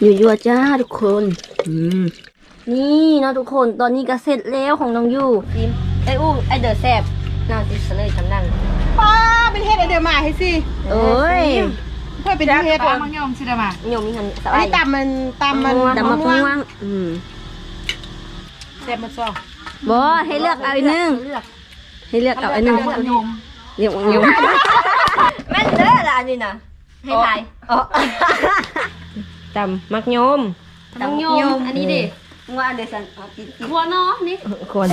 อยู่ยัวๆจ้าทุกคนอืมนี่เนาะทุกคนตอนนี้ก็เสร็จแล้วของน้องยูฟิล์มไออู้ไอเดอร์แซบน่าสิเสลยทำนั่งป้าเป็นเฮ็ดอะไรเดี๋ยวมาให้สิเอ้ยเพื่อเป็นเฮ็ดปลาอะมังยมสิได้มาโยมมีเงินสอันบายนี้ตำมันตำมันดำมะม่วงอืมแซ่บมันซองบอให้เลือกเอาอีกหนึงให้เลือกเอาอีกหนึงมังยมเรียกว่าโยมแม่นเด้อละอันนี้นะให้ทาย ตำมักโยมมังยม อันนี้ดิว่าเดี๋ยวฉันเอากินกินหัวเนาะนี่คน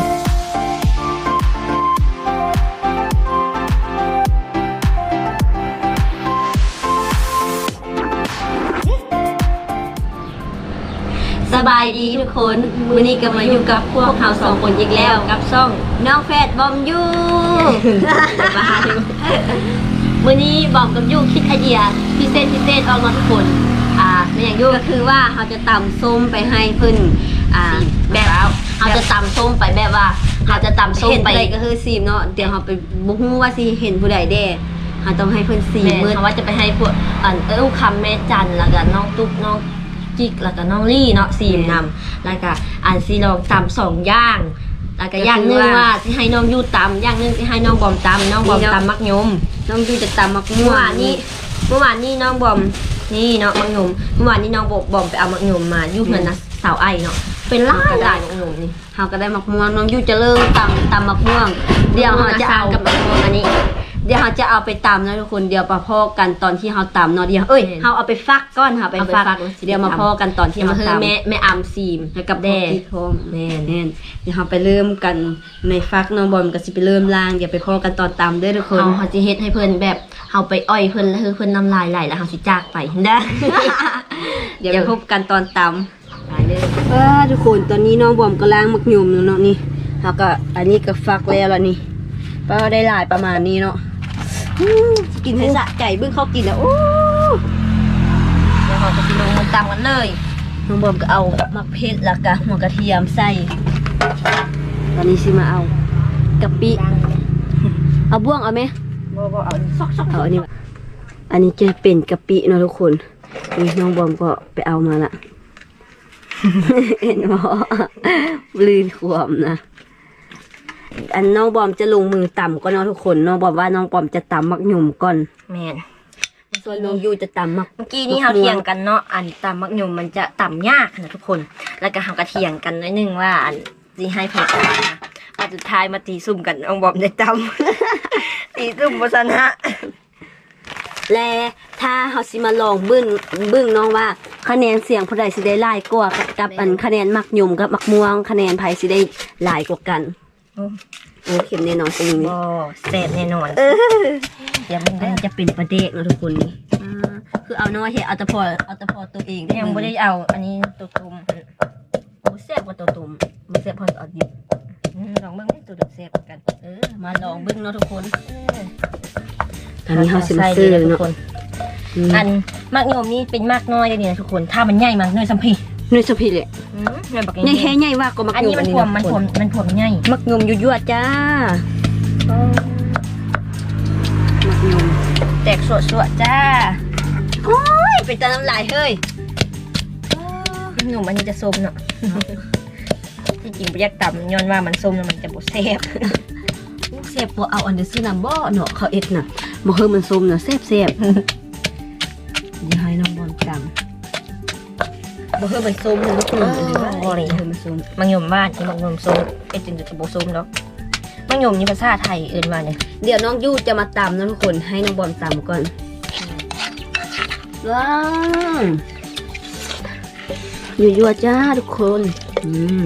สบายดีทุกคนวันนี้ก็มาอยู่กับพวกเราสองคนอีกแล้วกับช่องน้องแฟดบอมยูสบายวันนี้บอมกับยูคิดไอเดียพิเศษพิเศษออกมาทุกคน อ่าไม่อย่างยูก็คือว่าเราจะตำส้มไปให้เพิ่นอ่าแบบเราจะตำส้มไปแบบว่าเราจะตำส้มไปก็คือซีมเนาะเดี๋ยวเราไปบุ้งว่าสิเห็นผู้ใดเด้เราต้องให้เพิ่นซีมมือว่าจะไปให้พวกอันเอ้าคำแม่จันแล้วก็น้องตุ๊กน้องจิกแล้วก็น้องลี่เนาะซีมนำแล้วก็อันซีลองตำสองอย่างแล้วก็อย่างหนึงว่าสิให้น้องยูตำอย่างหนึงสิให้น้องบอมตำน้องบอมตำมักยมน้องยูจะตำมักม่วงนี่เมื่อวานนี้น้องบอม นี่เนาะมักหนุ่มเมื่อวานนี้น้องบอมบอมไปเอามักหนุ่มมาอยู่เงินนะสาวไอเนาะเป็นหลายหลายมักหนุ่มนี่เฮาก็ได้มักม่วงน้องยูจะเริ่มตำตำมักม่วง เดี๋ยวเฮาจะเอากับมักม่วงอันนี้ เดี๋ยวเฮาจะเอาไปตำนะทุกคนเดี๋ยวมาพ่อกันตอนที่เฮาตำเนาะเดี๋ยวเอ้ยเฮาเอาไปฟักก้อนเฮาไปฟักเดี๋ยวมาพ่อกันตอนที่เฮาตำแม่แม่อำซีมแล้วกับแด่แม่แน่นเดี๋ยวเฮาไปเริ่มกันในฟักน้องบอมก็สิไปเริ่มล้างเดี๋ยวไปพ่อกันตอนตำเด้อทุกคนเฮาเขาจะเฮ็ดให้เพิ่นแบบเฮาไปอ้อยเพิ่นแล้วคือเพิ่นน้ำลายไหลแล้วเฮาสิจากไปนะเดี๋ยวไปพบกันตอนตำ ไปเลยว้าทุกคนตอนนี้น้องบอมก็ล้างมักยมแล้วเนาะนี่แล้วก็อันนี้ก็ฟักแล้วแล้วนี่ก็ได้หลายประมาณนี้เนาะอู้ กินให้สะใจเบิ่งเขากินแล้วโอ้เดี๋ยวเฮาจะไปลงมือตามกันเลยน้องบอมก็เอามักเพชรแล้วก็หัวกระเทียมใส่ ตอนนี้สิมาเอากะปิ เอาบ้วงเอาไหมบ่บ่เอาซอกซอกเอาอันนี้มาอันนี้จะเป็นกะปิเนาะทุกคนนี่น้องบอมก็ไปเอามาละ เห็นบ่ลืนขวมนะ อันน้องบอมจะลงมือต่ำก็เนาะทุกคนน้องบอมว่าน้องบอมจะตำมักหยุ่มก่อน แม่นส่วนน้องยูจะตำมักเมื่อกี้นี้เฮาเถียงกันเนาะอันตำมักยมมันจะต่ำยากนะทุกคน แล้วก็เฮาก็เถียงกันหนิดนึงว่าอันสิให้ไผตำนะว่าสุดท้ายมาตีซุ่มกันน้องบอมได้ตำตีซุ่มบ่ชนะและถ้าเฮาสิมาลองเบึ้งเบึ้งน้องว่า คะแนนเสียงผู้ใดสิได้หลายกว่ากับกับอันคะแนนมักหยุ่มกับมักม่วง คะแนนไผสิได้หลายกว่ากัน โอ้โอ้เข็มแน่นอนตรงนี้บ่แซ่บแน่นอนเออเดี๋ยวมันอันได้นี้จะเป็นประเดกเนาะทุกคนนี่อ่าคือเอาน้อยเฮ็ดเอาแต่พอเอาแต่พอตัวเองยังบ่ได้เอา อันนี้ตัวตุ่มโอ้แซ่บกว่าตัวตุ่มมันแซ่บพอเอาดิบอืมลองเบิ่งให้ตัวเด็กแซ่บกัน เออ มาลองเบิ่งเนาะทุกคนตอนนี้เฮาสิมาซื้อใส่ลยเนาะทุกคนอืมอันมากโยมนี่เป็นมากน้อยเลยนี่นะทุกคน ถ้ามันใหญ่มากน้อยสัมพีนี่สพีเลย อืมเงินบักใหญ่แค่ใหญ่ว่าก็มักอันยนี้มมันอัพวมมันพวมมันพวมใหญ่มักยมยั่วๆจ้ามักยมแตกสวดสวดๆจ้าโอ้ยเป็นตาน้ำลายเฮ้ยหนุ่มอันนี้จะส้มเนาะที่จริงประยักต่ำย้อนว่ามันส้มแล้วมันจะบดแซ่บแซ่บบ่เอาอันเดอร์ซื้อนำบ่เนาะเขาเอ็ดน่ะบ่เฮอมันส้มเนาะแซ่บแซ่บเดี๋ยวให้น้องบอลจัง บ่เฮอมันส้มเนาะทุกคนอันนี้ว่าบ่เฮอมันส้มมางโยมบ้านที่มางโยมส้มเป็นจริงจะบดส้มเนาะมางโยมนี่ภาษาไทยเอื่นว่าเนี่ยเดี๋ยวน้องยูจะมาตำนะทุกคนให้น้องบอลตำก่อนว้าวยั่วๆจ้าทุกคน อืม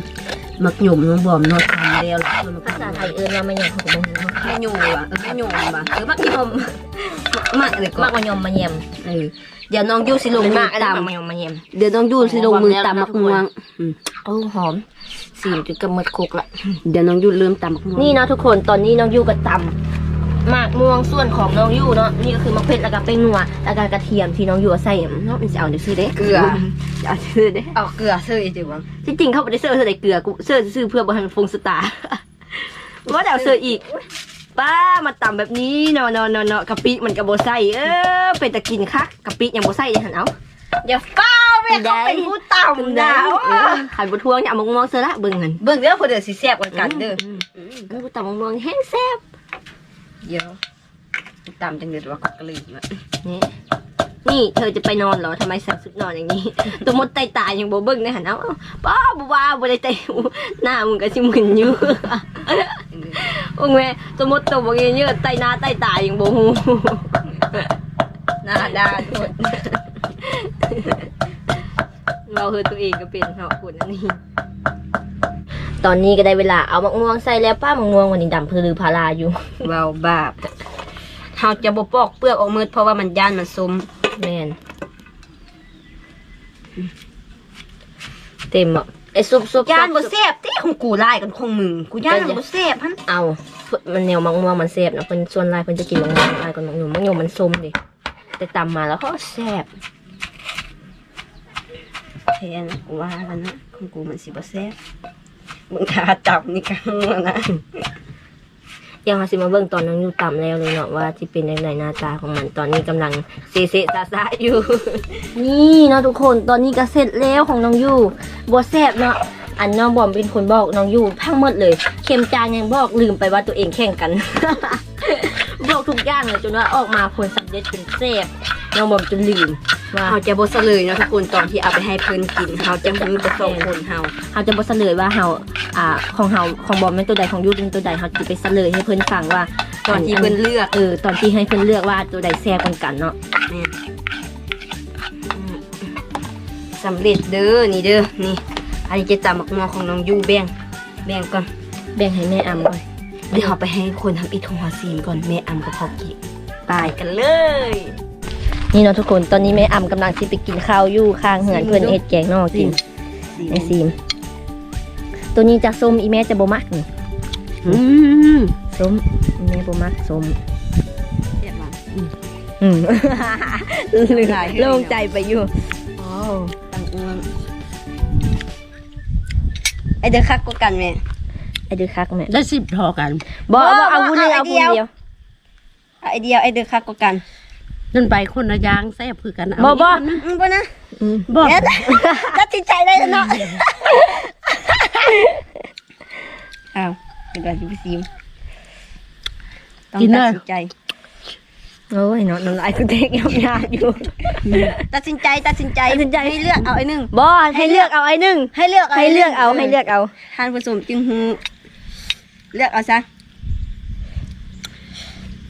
มักหยุ่มน้องบอมเนาะทำแล้วล่ะภาษาไทยเอื่นว่ามันยังของผมเนาะแม่หยุ่มว่ะเออแม่หยุ่มว่ะเออมักหยุ่มมักเลยก็มากมายมมาเยี่ยมเออเดี๋ยวน้องยูสิลงเป็นมืมาอกอะไรตมายมมาเยี่ยมำเดี๋ยวน้องยูสิลงมือตำมักม่วงอืมโอ้หอมสีมจุดกระมืดคุกละเดี๋ยวน้องยูเริ่มตำมักม่วงนี่เนาะทุกคนตอนนี้น้องยูก็ตำห มากม่วงส่วนของน้องยูเนาะนี่ก็คือมะเขือแล้วก็เป็นนัวแล้วก็กระเทียมที่น้องยูเอาใส่เนาะเป็นจะเอาเดี๋ยวซื้อเด้เกลือจะเอาซื้อเด้เอาเกลือซื้ออีกจิ๋วะที่จริงเขาไม่ได้เสื้อเสื้อใส่เกลือกูเสื้อซื้อเพื่อบริหารฟงสตาร์ว่าเดี๋ยวเสื้ออีกป้ามาตำแบบนี้เนาะเนาะเนาะเนาะกะปิมันกะโบใส่เออเป็นตะกินคักกะปิยังโบใส่ยังหันเอาเดี๋ยวเฝ้าไปแม่เขาเป็นผู้ต่ำนะขันบุทวงเนี่ยเอามะม่วงเสือละเบิ่งหันเบิ่งเด้อคนเดียวสิแซ่บกว่ากันเด้อมันกูตำมะม่วงแห้งแซ่บ เดี๋ยวต่ำจังเลยว่าก็กระลืมละนี่นี่เธอจะไปนอนเหรอทำไมใส่ชุดนอนอย่างนี้ ตัวมดไตตายยังบ่เบิ่งในหันเอาเอ้าป้าบ่ว่าบ่ได้ไตหน้ามึงก็สิมึนอยู่โอ้แม่ตัวมดตัวบ่เงี้ยอะไตหน้าไตตายยังบ่ฮู้หน้าด้านโทษเราคือตัวเองก็เป็นเนาะคุณอันนี้ ตอนนี้ก็ได้เวลาเอามะม่วงใส่แล้วป้ามะม่วงวันนี้ดำพือพาราอยู่ เบาบาปเฮาจะบ่ปอกเปลือกออกมืดเพราะว่ามันย่านมันซุมแมนเต็มอะไอ้ซุปซุปย่านบ่ซุปแซ่บติของกูไล่กันคงมึงกูย่านมันบ่แซ่บหั่นเอามันแนวมังม่วงมันแซ่บนะเพิ่นส่วนลายเพิ่นจะกินมังม่วงลายก่อนมังยมมังยมมันส้มดิแต่ตำมาแล้วก็แซ่บแทนกูว่าแล้วนะของกูมันสิบ่แซ่บ มึงทาจับนี่กันนะเดี๋ยวเราสิมาเบิ่งตอนน้องอยู่ตำแล้วเลยเนาะว่าที่เป็นยังไงหน้าตาของมันตอนนี้กำลังเซเซซาซาอยู่ นี่เนาะทุกคนตอนนี้ก็เสร็จแล้วของน้องอยู่บ่แซ่บเนาะอันน้องบอมเป็นคนบอกน้องอยู่พังหมดเลย เค็มจางยังบอกลืมไปว่าตัวเองแข่งกัน บอกทุกอย่างเลยจนว่าออกมาผลสำเร็จเป็นแซ่บน้องบอมจนลืมว่าเฮาจะบ่เสลยเนาะทุกคนตอนที่เอาไปให้เพิ่นกินเฮาจะมือบ่สองคนเฮาเขาจะบอกเฉลยว่าเฮา อ่าของเฮาของบอมเป็นตัวใดของยูเป็นตัวใดเขาจะไปเฉลยให้เพื่อนฟังว่าตอนที่เพิ่นเลือก เออตอนที่ให้เพื่อนเลือกว่าตัวใดแซ่บกันกันเนาะแม่นอืมสำเร็จเด้อนี่เด้อนี่ อันนี้จะจำมักมอของน้องยูแบ่งแบ่งก่อนแบ่งให้แม่อำก่อนเดี๋ยวเอาไปให้คนทำอิทงหอซีมก่อนแม่อำกับพ่อกินไปกันเลย นี่เนาะทุกคนตอนนี้แม่อำกำลังสิไปกินข้าวอยู่ข้างเหือนเพื่อนเอ็ดแกงนอกกินในซีม ตัวนี้จะส้มอีแม่จะบ่มักนี่อืมส้มอีแม่บ่มักส้มเรียบร้อยอืมลืมโล่งใจไปอยู่โอ้ตังอ้วนไอเด้อคักกว่ากันแม่ไอ้ดูคักแม่ได้สิบทอกันบ่บ่บ่เอาผู้หนึงเอาเอาไอ้ผู้เดียวเดียวเอาไอเดียวไอเด้อคักกว่ากันนั่นไปคนละอยางแซ่บคือกันบ่บ่อืมบ่นะอืมบ่เอ็ดตัดสินใจได้แล้วเนาะ อ้าวเป็นการที่ซีมต้องตัดสินใจโอ้ยเนาะน้ำลายกูเด็กยำยากอยู่ ตัดสินใจตัดสินใจตัดสินใจ ให้เลือกเอาไอ้หนึ่งบอให้เลือกเอาไอ้หนึ่งให้เลือกให้เลือกเอาให้เลือกเอา ทานผสมจึงหูเลือกเอาซะ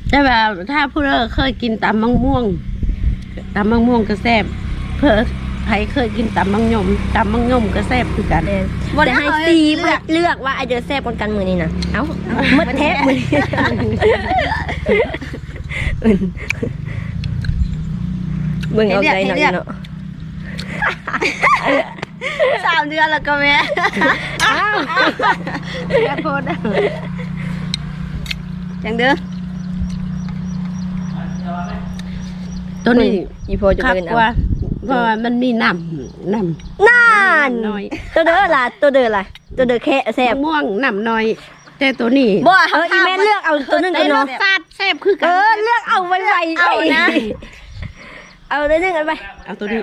แต่ว่าถ้าผู้เลิกเคยกินตำมังม่วงตำมังม่วงก็แซ่บเพื่อใครเคยกินตำมังยมตำมังยมก็แซ่บคือกันบ่จะได้ให้เอาซีเลือกเลือกว่าไอเดอแซ่บคนกันมือนี่นะเอ้ามัดแทบมือเบิ่งเอาใจหน่อยเนาะสามเดือนแล้วก็แม่ขอโทษนะจังเด้อตัวนี้อีพอจะคักเป็นกเอาว่า เพราะว่ามันมีน้ำน้นั่นำน้อยตัวเด้อล่ะตัวเด้อล่ะตัวเด้อแค่แซ่บมะม่วงน้ำน้อย แต่ตัวนี้บ่เอออีแม่เลือกเอาตัวหนึงได้กันรเนาะสชาติแซ่บคือเอกันอเลือกเอาไว้ไว้เอานะ เอาตัวหนึงกันไปเอาตัวนี้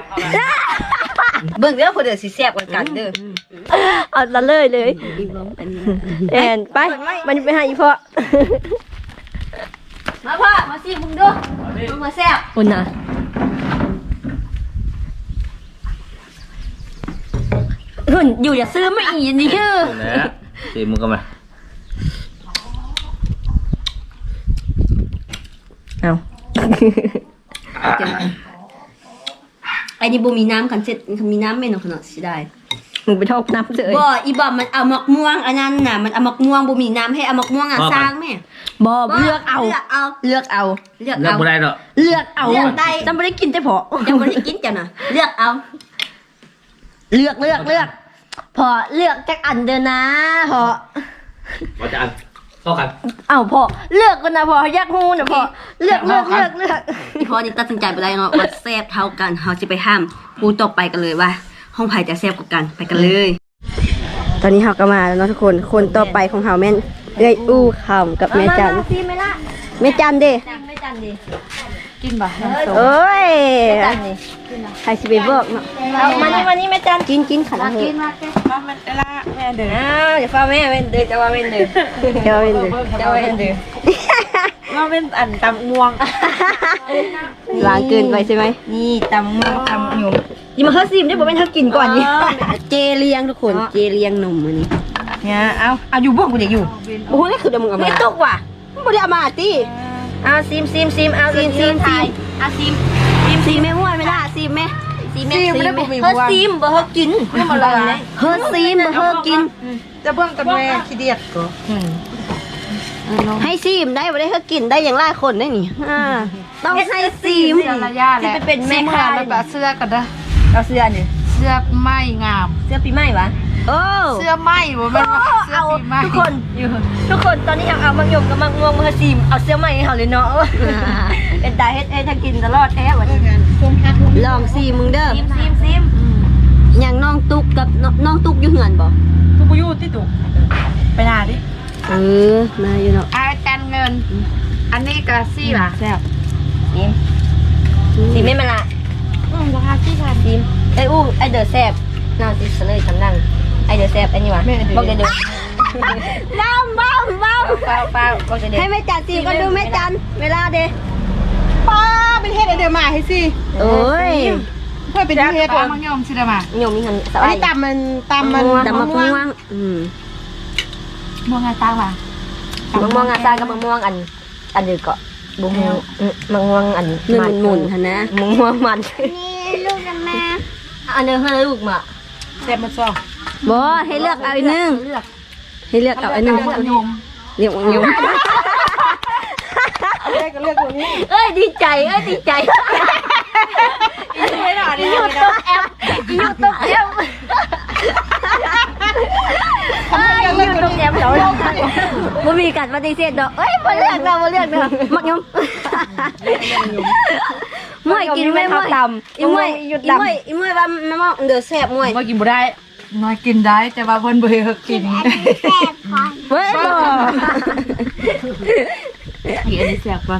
เบิ่งเด้อผู้เด้อสิแซ่บกว่ากันเด้อเอาละเลยเลยอีบ่อันนี้แอนไปมันไปหาอีพ่อมาพ่อมาสิมึงดูมึงมาแซ่บคุณนะ หุ่นอยู่อย่าซื้อไม่อีนี่เฮ้อนะตีมึงก็มาเอาไอ้นี่บ่มีน้ำกันเสร็จมีน้ำแม่นขนาดสิได้มึงไปทอกน้ำเฉยบ่อีบอมมันเอามักม่วงอันนั้นน่ะมันเอามักม่วงบ่มีน้ำให้เอามักม่วงอะสร้างแม่บอเลือกเอา เลือกเอา เลือกเอา เลือกเลิกเอาบ่ได้หรอกเลือกเอาเลือกได้จำไม่ได้กินแต่พอยังบ่ได้กินจ้ะน่ะเลือกเอา เลือกเลือกเลือกพอเลือกจากอันเดินนะพอว่าจะอันเข้ากัน เอาพอเลือกกันนะพออยากฮู้นะพอเลือกเลือกเลือกเลือกอีพอนี่ตัดสินใจไปแล้วเนาะว่าแซ่บเท่ากันเฮาสิไปห้ามผู้ต่อไปกันเลยว่า ห้องไผจะแซ่บกว่ากันไปกันเลย ตอนนี้เฮาก็มาแล้วเนาะทุกคนคนต่อไปของเฮาแม่นเอ้ยอู้คำกับแม่จันซีไหมล่ะแม่จันเด้จังไม่จันดี กินบ่น้ำส้มเอ้ยจันนี่ใครสิไปบอกเนาะเอามานี่มานี่แม่จันกินกินขันเถกิอะนมาแกมามันเวลาแม่เดินอ้าวอย่าฟ้าแม่เว้นเด้อจะว่าเว้นเด้อเดี๋ยวเป็นเดี๋ยวจะว่าเว้นเด้อมาเป็นอันตำม่วงล้างเกินไปใช่ไหมนี่ตำม่วงตำหยุ่มนี่มาเฮาซิมได้บ่แม่นเฮากินก่อนนี่เจเลียงทุกคนเจเลียงหนุ่มมือนี้เนี่ยเอาเอาอยู่บ่กูเด็กอยู่โอ้โหนี่คือดำมึงเอามาไม่ตกว่ะบ่ได้เอามาติ เอาซิมซิมซิมเอาซิมซิมซิมเอาซิมซีแม่ห้วยไม่ได้ซีแม่ซิมแม่ซิมแม่เฮาซิมบ่เฮากินไม่มาลอยเลยเฮอซีมบ่เฮอกิน จะเบิ่งกันแม่ขี้เดียดก็ให้ซีมได้บ่ได้เฮอกินได้อย่างหลายคนได้นี่อ่าต้องให้ซีมเสื้อระยะแหละไปเป็นแม่ค้าแล้วก็เสื้อกันเด้อเอาเสื้อนี่เสื้อไหม้งาม เสื้อปีใหม่วะ โอ้เสื้อไหม้บ่แม่นว่าเสื้อเอาปีใหม่ทุกคนอยู่ทุกคนตอนนี้เอาเอามังยมกับมังม่วงมาซิมเอาเสื้อใหม่ให้เขาเลยเนาะเป็นตาเฮ็ดให้ถ้ากินตลอดแท้วันนี้ลองซีมึงเด้อซิมซิมซิมอย่างน้องตุ๊กกับน้องน้องตุ๊กอยู่เหือนบ่ทุกอยู่ที่ตุกไปหน้าดิเออมาอยู่เนาะอาจารย์เงิน อันนี้ก็ซี่ล่ะแซ่บซิมซิมไม่มาละอืมราคาที่พันซิมไอ้อู้ไอ้เดอแซบน่าสิเสนอคำนั่ง ไอ้เดอแซบไอ้นี่วะบอกเดอเดอน้ำบ้าบ้าเป้าเป้าบอกเดอเดอให้แม่จันซีก็ดูแม่จันเวลาเด้ป้าเป็นเฮ็ดเดี๋ยวมาให้สิโอ้ยเพื่อเป็นเฮ็ดป้ามังยอมสิได้มาโยมมีเงินสอันบายนี้ตำมันตำมันดำมะม่วงอืมม่วงอะตาว่ะมะม่วงอาซากับมะม่วงอัน อันเดียวก็บุ้งมะม่วงอันหนึ่งหมุนๆหั่นนะมะม่วงมันนี่ลูกกันมาอันเดียวให้ลูกมาแซ่บมันซอง บ่ให้เลือกเอาอันหนึงเลือกให้เลือกเอาอันหนึงยมเรียกว่าอยู่เลือกก็เลือกตัวนี้ เอ้ยดีใจเอ้ยดีใจไม่หน่อยนี่อยู่ตกแอปอยู่ตกแอปเอ้ยอยู่ตกแอปเดี๋ยวบ่มีการปฏิเสธดอกเอ้ยบ่เลือกดอกบ่เลือกดอกมักยมมวยกินไหมมวยอีมวยอีมวยอีมวยว่าแม่มองเดือแซ่บมวยมากินบ่ได้ น้อยกินได้แต่ว่าเพิ่นบ่ให้กินเว้ยบ่อีอันนี้แซ่บป่ะ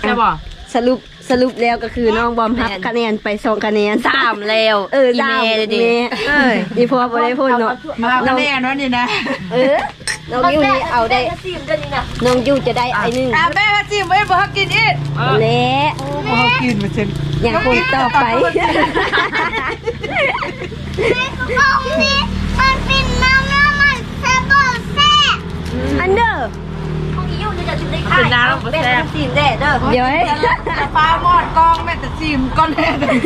แซ่บบ่สรุปสรุปแล้วก็คือน้องบอมรับคะแนนไปสองคะแนนสามแล้วเออสามเลยดิเอ้ยอีพ่อบ่ได้พูดเนาะมาคะแนนว่านี่นะเออน้องยูนี่เอาได้น้องยูจะได้ไอ้นึงอะแม่ว่าสิบ่ให้บ่ให้กินอีกและบ่ให้กินมาเช่นอย่างคนต่อไป อันเดอร์ของอียูจะจะได้ค่ายเป็นซีมแด่เด้อเดี๋ยวให้จะฟ้ามอดกองแม่แต่ซิมก้อนแน่เลย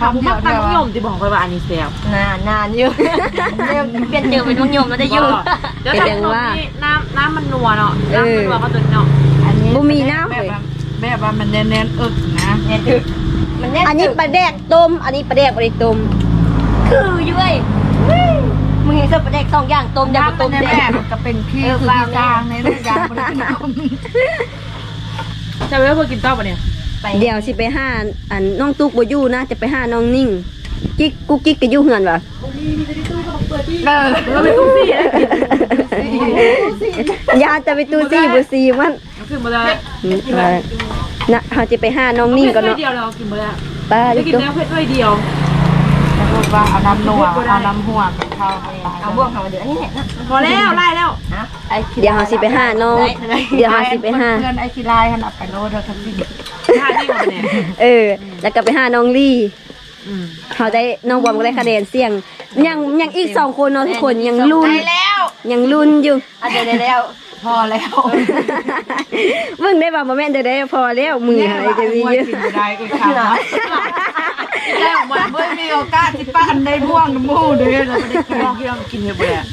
ทำเดียวเดียวยมที่บอกไปว่าอันนี้แซ่บนานนานอยู่เริ่มเปลี่ยนเจอเป็นมังยมแล้วได้อยู่เดี๋ยวแต่ขนมนี่น้ำน้ำมันนัวเนาะน้ำมันนัวก็ตัวเนาะบ่มีน้ำแบเลบยว่าแบบว่ามันแน่นๆอึกนะเนี่ยดึก มันแน่อันนี้ปลาแดกต้ม อันนี้ปลาแดกบ่ได้ต้ม คืออยู่เว้ยมึงเห็นเสื้อประเด็กสองอย่างต้มยำกับน้ำมัต้นมแน่แดแม่งมันก็เป็นขี้เออคือฟาร์ที่มจางในเรื่องยางบริการจะไม่เพื่อกินต้อปะเนี่ยไปเดี๋ยวสิไปหาอันน้องตุ๊กบ่อยู่นะจะไปหาน้องนิ่งกิ๊กกุ๊กกิ๊กก็อยู่เฮือนว่ะเออเราไปตุ้งซี่ยาจะไปตู้ซี่บ่ซีมันกินมาได้อืมว่า นะเฮาจะไปหาน้องนิ่งก่อนเนาะเนาะเดียวเรากินมาได้ป้าอจะยู่กินตัวน้ำเผ็ดด้วยเดียวจะพูดว่าเอาน้ำนัวเอาน้ำหัวกับข้าวเอาบ่วงเอามาเดี๋ยวอันนี้แหละนะพอแล้วไล่แล้วไอ้เดี๋ยวเฮาสิไปหาน้องเดี๋ยวเฮาสิไปหาเพื่อนไอ้ขี้ลายขนาดไปโลดเราทั้งสิ้นทานนี่ก่อนเนี่ยเออ แล้วก็ไปหาน้องลี่อืมเขาได้น้องบอมก็ได้คะแนนเสียง ยังยังอีกสองคนเนาะทุกคนยังลุ้นไปแล้วยังลุ้นอยู่อันเดี๋ยวได้แล้ว พอแล้วเบิ่งได้บ่บ่แม่นได้ได้พอแล้วมือหายจะมีม่วเยนอะกินไม่ได้ก็ข้าวแล้วมันเมื่อมีโอกาสที่ป้านได้ม่วงน้ำมูกด้วยเราไม่ได้กินเกี่ยวกินเยอะไปแล้ว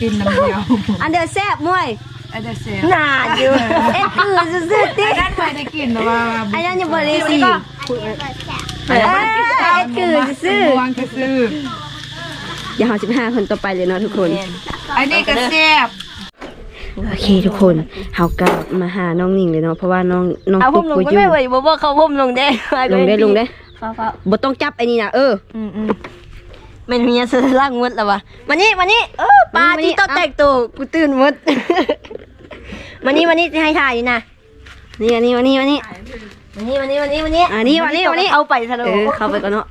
กินน้ำเดียวอันเดอร์แซ่บมวยไอ้เด็กเสียนานอยู่เอ็ดคือซื่อๆติไอ้นั่นไม่ได้กินนะว่าอันนั้นยังบ่ได้สิเอ้ยเอ็ดคือซื่อม่วงก็ซื้อเดี๋ยวเฮาสิไปหาคนต่อไปเลยเนาะทุกคนไอ้นี่ก็แซ่บ โอเคทุกคนเฮาก็มาหาน้องนิ่งเลยเนาะเพราะว่าน้องน้องเอาผปุ๊มกลงบ่ก็อยู่ไม่ไหวบ่บ่เขาผมลงได้ลงได้ลงได้ฟ้าฟ้าบ่ต้องจับไอ้นี่นะเออ อืมอืมมันมีเสื้อล่างมดแล้ววะมานี่มานี่เออปลามานี่ ที่ต้องเอาแต่งตัวกูตื่นมด มานี่มานี่จะให้ถ่ายนี่นะนี่อันนี้วันนี้วันนี้ มานี่มานี่มานี่มานี่อันนี้วันนี้วันนี้เอาไปซะเลเออเข้าไปก่อนเนาะ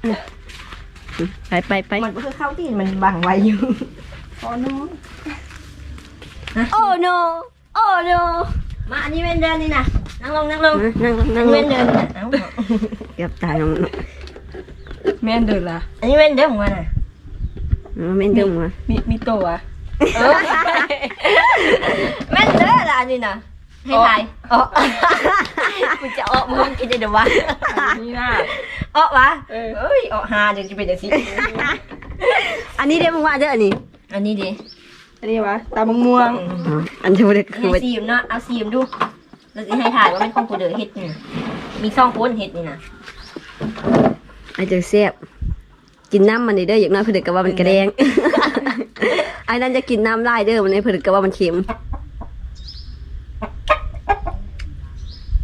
ไปไปไปมันก็คือเข้าที่มันบังไว้อยู่โอ้โน โอ้โนมาอันนี้เว้นเดินนี่นะนั่งลงนั่งลงนั่งลงนั่งลเว้งนเดินนี่นะเอ้าเกือบตายน้องแม่นเดินละอันนี้เว้นเดินของมันน่ะเม่นเดิมมามีมีตัวเออแม่นเด้อละอันนี้นะให้ถ่ายอ๋อมึงจะเอามึงกินได้เดี๋ยววะนี่น่ะอ๋อวะเออ เอ้ยอ๋อฮาเดี๋ยวจะเป็นอย่างนี้อันนี้เดี๋ยวมึงว่าเด้ออันนี้อันนี้ดิ อันนี้วะตามะม่วงอันที่มันคือให้ซีมเนาะเอาซีมดูเราจะให้ถ่ายว่าเป็นของกูเดือเฮ็ดนี่มีซองโคนเฮ็ดนี่นะไอเจอแซ่บกินน้ำมันเด้ออย่างน้อยเพื่อนก็ว่ามันกระแดงไอ้นั่นจะกินน้ำลายเด้อมันเพื่อนก็ว่ามันเค็ม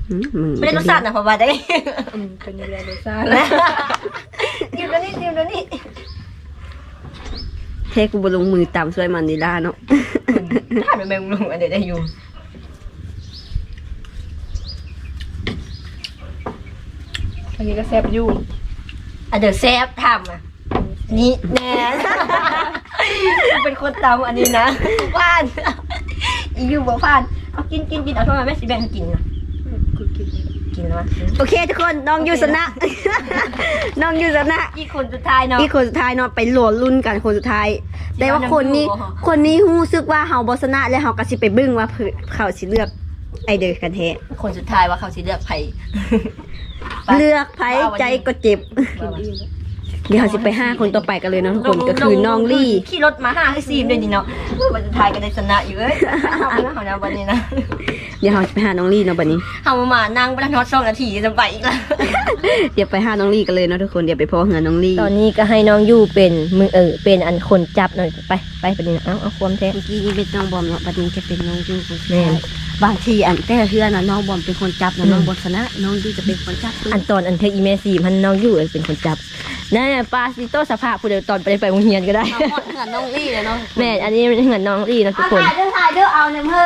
อืมมึงไม่ได้รสชาตินะเพราะว่าได้อืมเป็นยังไงรสชาติซีมตัวนี้ซีมตัวนี้ แค่กูบลงมือตามช่วยมันดีล่าเนาะถ่ายไปแมงมุมอันเดียวได้อยู่อันนี้ก็แซ่บอยู่อะเดี๋ยวแซฟทำอะ นี่แน่เป็นคนตำอันนี้นะผ่านอีอยู่บ่ผ่านเอากินกินกินเอาโทษมาแม่สิแบ่งให้กินนะกิน แล้ววะโอเคทุกคนน้องยูสนะ น้องยูสนะอีกคนสุดท้ายเนาะอีกคนสุดท้ายเนาะไปโหลดรุ่นกันคนสุดท้าย แต่ว่าคนนี้น้ำอยู่บ่คนนี้รู้สึกว่าเฮาบ่ชนะแล้วเฮาก็สิไปเบึ้งว่าเพิ่นเขาสิเลือกไอเดอกันแท้คนสุดท้ายว่าเขาสิเลือกไผไปเลือกไผใจก็เจ็บ เดี๋ยวเราสิไปห้าคนต่อไปกันเลยเนาะทุกคนก็คือน้องลี่ขี่รถมาห้าให้ซีมเลยนี่เนาะวันสุดท้ายก็ได้ชนะอยู่เอ้ยเอาไปแล้วเอาแล้ววันนี้นะเดี๋ยวเราจะไปหาน้องลี่เนาะบัดนี้เอามามานั่งไปทอดสองนาทีจะไปอีกแล้วเดี๋ยวไปหาน้องลี่กันเลยเนาะทุกคนเดี๋ยวไปพอเหือน้องลี่ตอนนี้ก็ให้น้องยู่เป็นมือเออเป็นอันคนจับหน่อยไปไปไปนี่นะเอาเอาความแท้เมื่อกี้นี่เป็นน้องบอมเนาะบัดนี้จะเป็นน้องยูคนสุดแม่ท้ายนบางทีอันแต่เฮือน่ะน้องบอมเป็นคนจับนะน้องบอมชนะน้องยูจะเป็นคนจับอันตอนอันเทคอีเมซีพันน้องยู่เป็นคนจับ นั่นน่ะปาซิโตสภาพผู้เดียวตอนไปไปโรงเรียนก็ได้ เอาหมดเหือน้องลี่เลยเนาะแม่อันนี้มันเหมือนน้องลี่นะทุกคนถ่ายเด้อถ่ายเด้อเอาเนี่ยเพิ่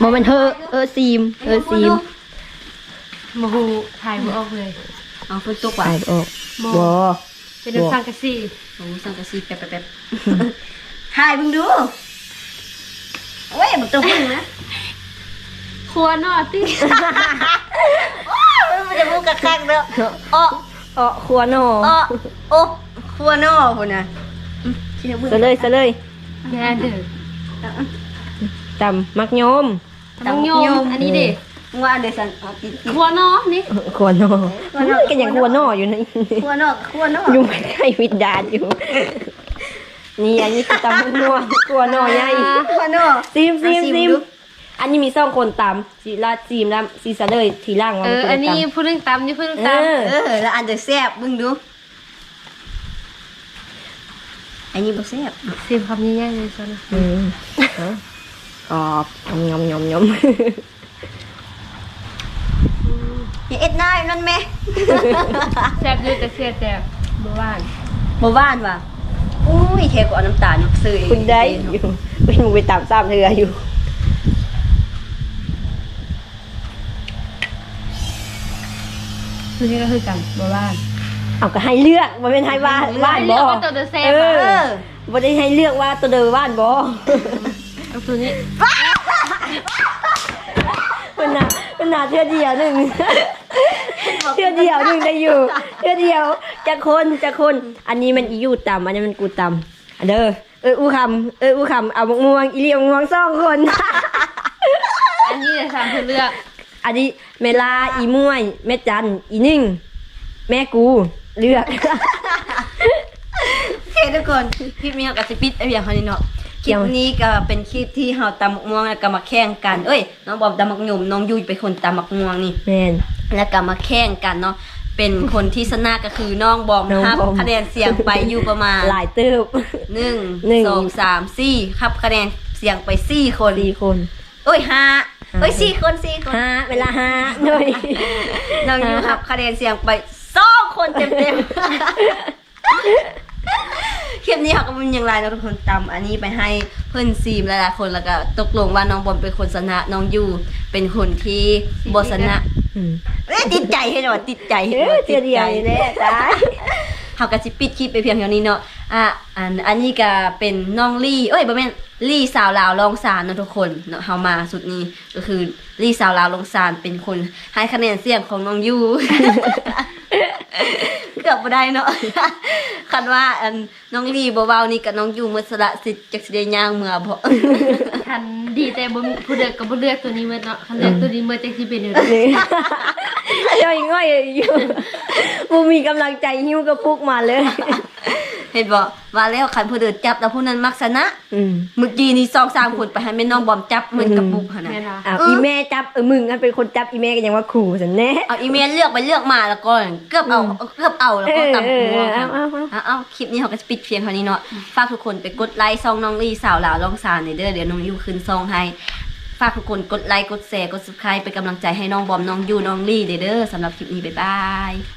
โมเมนเธอเออซีมเออซีมมาหูถ่ายมือออกเลยเอาฝนตกว่ะ ไปออกบอเป็นดูสังกะสีโอ้สังกะสีแป๊บแป๊บถ่ายมึงดูโอ้ยมันตัวพึ่งนะครัวนอติมันจะมุกกระคักเด้ออ้อ อ้อครัวโนอ๋อโอ้ครัวนอกคนน่ะเชี่ยมึงซะเลยซะเลยแม่เด้อตำมักโยมมังโยมอันนี้ดิมึงว่าเดี๋ยวสันเอากินกินครัวนอนี่ครัวโนก็ยังครัวโนอยู่นี่ครัวนอกครัวนอกยุ่งไม่ใกล้วิญญาณอยู่นี่อันนี้คือตำมักนัวครัวโนใหญ่ครัวนอกซีมซีมอะซีมซีมดู อันนี้มีสองคนตำสีลาดซีมแล้วซีซะเลยทีล่างว่าเอมัอป็อันนี้ตำพูดเรื่องตำนี่พูดเรื่องเอตอเออแล้วอันเดอร์แซ่บมึงดู อันนี้บ่แซ่บำเสียงคำยิ่งๆเลยซะนะอืมกรอบยำยำยำอย่าเอ็ดหน้าอย่างนั่นแม่แซ่บอยู่แต่เสียแต่บ่หวานบ่บ้านว่ะอุ้ยเทกว่าน้ำตาลมักซื้อเองคุณได้อยู่เป็นหมูไปตามซ้ำเธออยู่ คือนี่ก็คือกันบ่หวานเอาก็ให้เลือกมันเป็นให้ว่าว่านเลืบ่อกว่าตัวเดอะแซ่บเออะอบ่ได้ให้เลือกว่าตัวเดิมว่านบ่เอาตัวนี้มันน่ะมันน่ะเทื่อเดียวหนึงเทื่อเดียวหนึงได้อยู่เทื่อเดียวจะคนจะคน อันนี้มันอีอยู่ต่ำอันนี้มันกูต่ำอันเด้อเอออู้คำเอออู้คำเอามะม่วงอีเลียมะม่วงสองคน อันนี้จะสามเลือก อันนี้เมลาอีม่วยแม่จันอีนิ่ง แม่กูเลือก โอเคทุกคนคลิปนี้เราก็สิปิดไอ้เพียงเท่านี้เนาะคลิปนี้ก็เป็นคลิปที่เฮาตำมักม่วงแล้วก็มาแข่งกัน เอ้ยน้องบอมตำมักหนุ่มน้องยุ้ยเป็นคนตำมักม่วงนี่แมนแล้วก็มาแข่งกันเนาะเป็นคนที่ชนะก็คือน้องบอมน้องครับบอม คะแนนเสียงไปอยู่ประมาณหลายเติบ หนึ่งหนึ่ง สองสามสี่ครับคะแนนเสียงไปสี่คน สี่คน เอ้ยห้าห้า เอ้ยสี่คนสี่คนห้าเวลาห้าหน่อยน้องยูครับคะแนนเสียงไปสองคนเต็มเต็มๆคคลิปนี้เขาก็มันยังไลน์แล้วทุกคนตำอันนี้ไปให้เพื่อนซีมหลายๆคนแล้วก็ตกลงว่าน้องบอลเป็นคนชนะน้องยูเป็นคนที่บชนะเอ้ยติดใจให้หน่อยติดใจให้หน่อยติดใจแน่ตาย เขาก็สิปิดคลิปไปเพียงเท่านี้เนาะอะอันอันนี้ก็เป็นน้องลี่เอ้ยบ่แม่นลี่สาวลาวลองซานเนาะทุกคนเนาะเฮามาสุดนี้ก็คือลี่สาวลาวลองซานเป็นคนให้คะแนนเสียงของน้องยู เกือบบ่ได้เนาะคันว่าอันน้องลีบ่เว้านี่กับน้องยูมือสละสิทธิ์จักสิได้ย่างเมื่อบ่คันดีแต่บ่มีผู้เลือกก็บ่เลือกตัวนี้เมื่อเนาะคันเลือกตัวนี้เมื่อจังสิเป็นอยู่เจ้าอีง่อยอยู่บูมีกำลังใจหิ้วกระปุกมาเลย เห็นบ่ว่าแล้วคันผู้เดินจับแล้วผู้นั้นมักชนะอืมเมื่อกี้นี่2 3คนไปให้แม่น้องบอมจับเหมือนกับปุกหั่นน่ะ แม่นว่าอ้าวอีแม่จับเออมึงอันเป็นคนจับอีแม่ก็ยังว่าขู่สันแน่ เอาอีเมลเลือกไปเลือกมาแล้วก็เกือบเอาเกือบเอาแล้วก็ตำหัวเออเออเอาเอาเอา เอาคลิปนี้เขาก็จะปิดเพียงเท่านี้เนาะฝากทุกคนไปกดไลค์ซองน้องลีสาวลาวลองซานในเด้อเดี๋ยวน้องยูขึ้นซองให้ฝากทุกคนกดไลค์กดแชร์กด subscribe เป็นกำลังใจให้น้องบอมน้องยูน้องลี่เด้อสำหรับคลิปนี้บ๊ายบาย